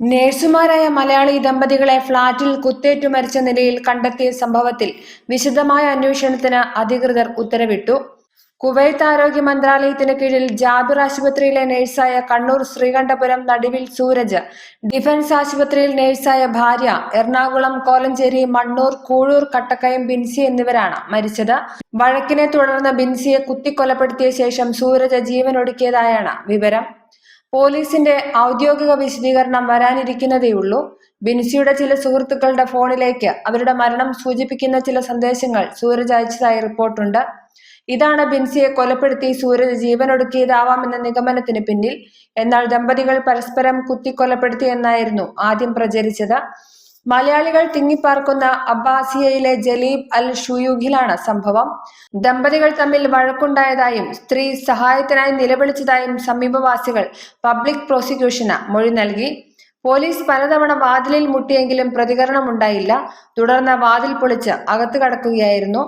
നേഴ്സുമാരായ മലയാളി ദമ്പതികളെ ഫ്ളാറ്റിൽ കുത്തേറ്റു മരിച്ച നിലയിൽ കണ്ടെത്തിയ സംഭവത്തിൽ വിശദമായ അന്വേഷണത്തിന് അധികൃതർ ഉത്തരവിട്ടു. കുവൈത്ത് ആരോഗ്യ മന്ത്രാലയത്തിന് കീഴിൽ ജാബിർ ആശുപത്രിയിലെ നഴ്സായ കണ്ണൂർ ശ്രീകണ്ഠപുരം നടുവിൽ സൂരജ് ഡിഫൻസ് ആശുപത്രിയിൽ നഴ്സായ ഭാര്യ എറണാകുളം കോലഞ്ചേരി മണ്ണൂർ കൂഴൂർ കട്ടക്കയം ബിൻസി എന്നിവരാണ് മരിച്ചത്. വഴക്കിനെ തുടർന്ന് ബിൻസിയെ കുത്തിക്കൊലപ്പെടുത്തിയ ശേഷം സൂരജ് ജീവനൊടുക്കിയതായാണ് വിവരം. പോലീസിന്റെ ഔദ്യോഗിക വിശദീകരണം വരാനിരിക്കുന്നതേയുള്ളൂ ബിൻസിയുടെ ചില സുഹൃത്തുക്കളുടെ ഫോണിലേക്ക് അവരുടെ മരണം സൂചിപ്പിക്കുന്ന ചില സന്ദേശങ്ങൾ സൂരജ് അയച്ചതായി റിപ്പോർട്ടുണ്ട്. ഇതാണ് ബിൻസിയെ കൊലപ്പെടുത്തി സൂരജ് ജീവനൊടുക്കിയതാവാമെന്ന നിഗമനത്തിന് പിന്നിൽ. എന്നാൽ ദമ്പതികൾ പരസ്പരം കുത്തിക്കൊലപ്പെടുത്തി എന്നായിരുന്നു ആദ്യം പ്രചരിച്ചത്. മലയാളികൾ തിങ്ങിപ്പാർക്കുന്ന അബ്ബാസിയയിലെ ജലീബ് അൽ ഷുയൂഖിലാണ് സംഭവം. ദമ്പതികൾ തമ്മിൽ വഴക്കുണ്ടായതായും സ്ത്രീ സഹായത്തിനായി നിലവിളിച്ചതായും സമീപവാസികൾ പബ്ലിക് പ്രോസിക്യൂഷന് മൊഴി നൽകി. പോലീസ് പലതവണ വാതിലിൽ മുട്ടിയെങ്കിലും പ്രതികരണമുണ്ടായില്ല. തുടർന്ന് വാതിൽ പൊളിച്ച് അകത്തു കടക്കുകയായിരുന്നു.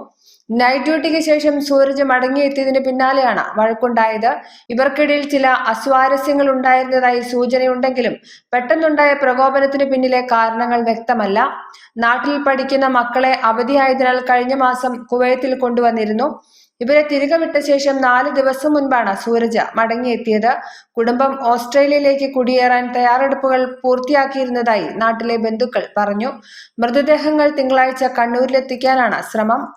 നൈറ്റ് ഡ്യൂട്ടിക്ക് ശേഷം സൂരജ് മടങ്ങിയെത്തിയതിന് പിന്നാലെയാണ് വഴക്കുണ്ടായത്. ഇവർക്കിടയിൽ ചില അസ്വാരസ്യങ്ങൾ ഉണ്ടായിരുന്നതായി സൂചനയുണ്ടെങ്കിലും പെട്ടെന്നുണ്ടായ പ്രകോപനത്തിന് പിന്നിലെ കാരണങ്ങൾ വ്യക്തമല്ല. നാട്ടിൽ പഠിക്കുന്ന മക്കളെ അവധിയായതിനാൽ കഴിഞ്ഞ മാസം കുവൈത്തിൽ കൊണ്ടുവന്നിരുന്നു. ഇവരെ തിരികെ വിട്ട ശേഷം നാല് ദിവസം മുൻപാണ് സൂരജ് മടങ്ങിയെത്തിയത് കുടുംബം ഓസ്ട്രേലിയയിലേക്ക് കുടിയേറാൻ തയ്യാറെടുപ്പുകൾ പൂർത്തിയാക്കിയിരുന്നതായി നാട്ടിലെ ബന്ധുക്കൾ പറഞ്ഞു. മൃതദേഹങ്ങൾ തിങ്കളാഴ്ച കണ്ണൂരിലെത്തിക്കാനാണ് ശ്രമം.